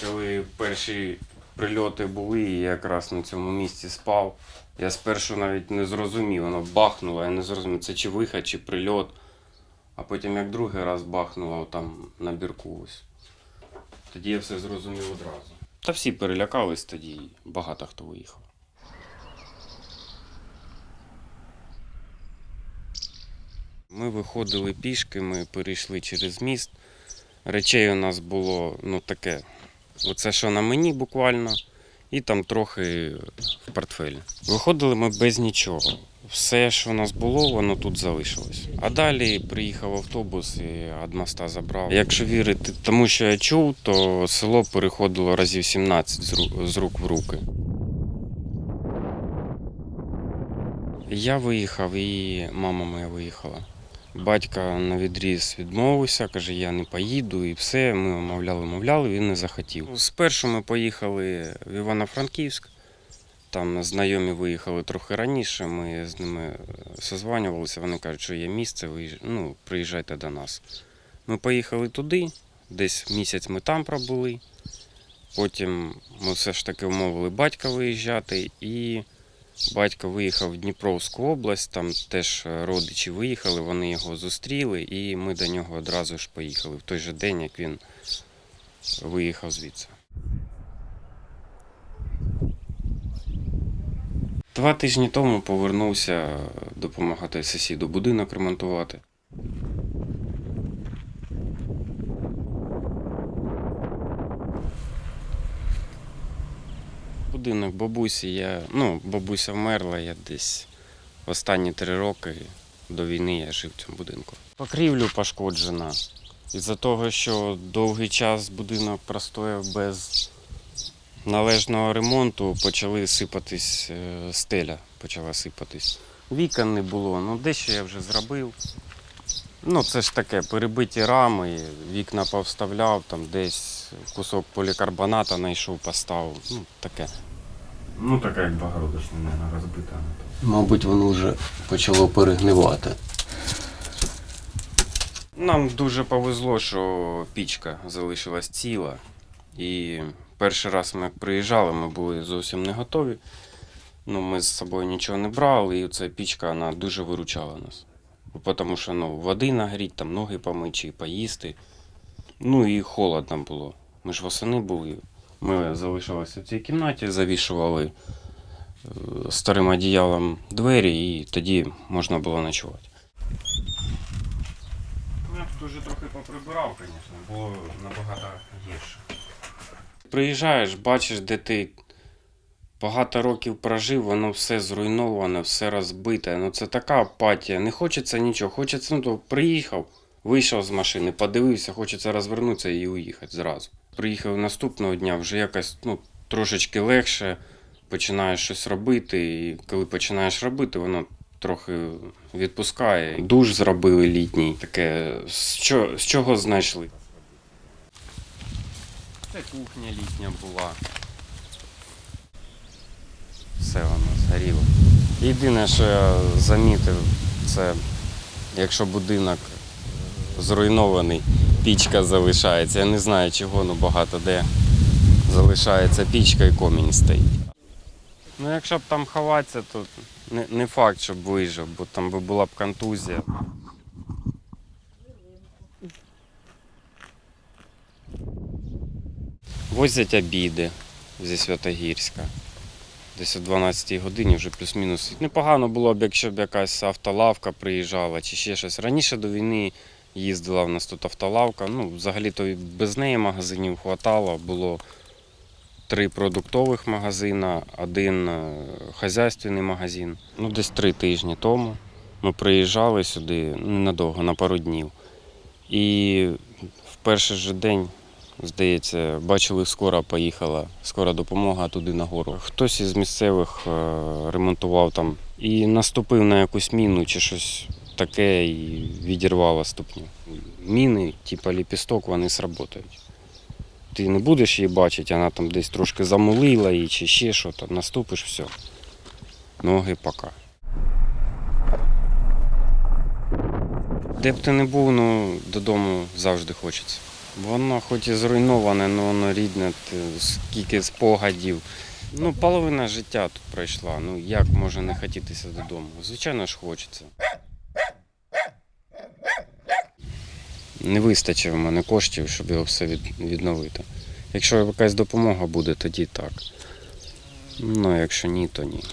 Коли перші прильоти були, і я якраз на цьому місці спав. Я спершу навіть не зрозумів, воно бахнуло, я не зрозумів, це чи вихід, чи прильот. А потім як другий раз бахнуло там на бірку ось. Тоді я все зрозумів одразу. Та всі перелякались тоді, багато хто виїхав. Ми виходили пішки, ми перейшли через міст. Речей у нас було ну таке. Оце що на мені буквально, і там трохи в портфелі. Виходили ми без нічого. Все, що у нас було, воно тут залишилось. А далі приїхав автобус і від моста забрав. Якщо вірити тому, що я чув, то село переходило разів 17 з рук в руки. Я виїхав і мама моя виїхала. Батько на відріз відмовився, каже, я не поїду і все. Ми мовляли, мовляли, він не захотів. Спершу ми поїхали в Івано-Франківськ. Там знайомі виїхали трохи раніше. Ми з ними созванювалися. Вони кажуть, що є місце, виїж- ну, приїжджайте до нас. Ми поїхали туди, десь місяць ми там пробули. Потім ми все ж таки вмовили батька виїжджати і Батько виїхав в Дніпровську область, там теж родичі виїхали, вони його зустріли, і ми до нього одразу ж поїхали в той же день, як він виїхав звідси. Два тижні тому повернувся допомагати сусіду будинок ремонтувати. Будинок бабусі, я, ну, бабуся вмерла, я десь останні три роки до війни я жив в цьому будинку. Покрівлю пошкоджена. Із-за того, що довгий час будинок простояв без належного ремонту, почали сипатись е, стеля, почала сипатись. Вікон не було, ну дещо я вже зробив. Ну, це ж таке, перебиті рами, вікна повставляв, там десь кусок полікарбоната знайшов, поставив. Ну, таке. Ну, така як багородочна, не розбита. Мабуть, воно вже почало перегнивати. Нам дуже повезло, що пічка залишилась ціла. І перший раз ми приїжджали, ми були зовсім не готові. Ну, ми з собою нічого не брали, і ця пічка вона дуже виручала нас. Тому що ну, води нагріть, там ноги помичі, поїсти. Ну і холодно було. Ми ж восени були. Ми залишилися в цій кімнаті, завішували е, старим одіялом двері, і тоді можна було ночувати. Я тут вже трохи поприбирав, звісно, було набагато гірше. Приїжджаєш, бачиш, де ти багато років прожив, воно все зруйноване, все розбите. Ну це така апатія. Не хочеться нічого. Хочеться, ну то приїхав, вийшов з машини, подивився, хочеться розвернутися і уїхати зразу. Приїхав наступного дня, вже якось ну, трошечки легше, починаєш щось робити, і коли починаєш робити, воно трохи відпускає. Душ зробили літній, таке, з, чо, з чого знайшли? Це кухня літня була. Все воно згоріло. Єдине, що я замітив, це якщо будинок зруйнований, пічка залишається. Я не знаю чого, але багато де залишається пічка і комінь стоїть. Ну, якщо б там ховатися, то не, не факт, щоб вижив, бо там би була б контузія. Возять обіди зі Святогірська. Десь о 12 годині вже плюс-мінус. Непогано було б, якщо б якась автолавка приїжджала чи ще щось. Раніше до війни їздила в нас тут автолавка. Ну, взагалі-то без неї магазинів хватало. Було три продуктових магазина, один е, хазяйственний магазин. Ну, десь три тижні тому ми приїжджали сюди ненадовго, на пару днів. І в перший же день, здається, бачили, скоро поїхала, скора допомога туди нагору. Хтось із місцевих е, ремонтував там і наступив на якусь міну чи щось таке і відірвало ступню. Міни, типу ліпісток, вони сработають. Ти не будеш її бачити, вона там десь трошки замулила її чи ще що, то наступиш, все. Ноги пока. Де б ти не був, ну додому завжди хочеться. Воно хоч і зруйноване, але воно рідне, скільки спогадів. Ну, половина життя тут пройшла. Ну як може не хотітися додому? Звичайно ж хочеться. Не вистачить в мене коштів, щоб його все відновити. Якщо якась допомога буде, тоді так. Ну, а якщо ні, то ні.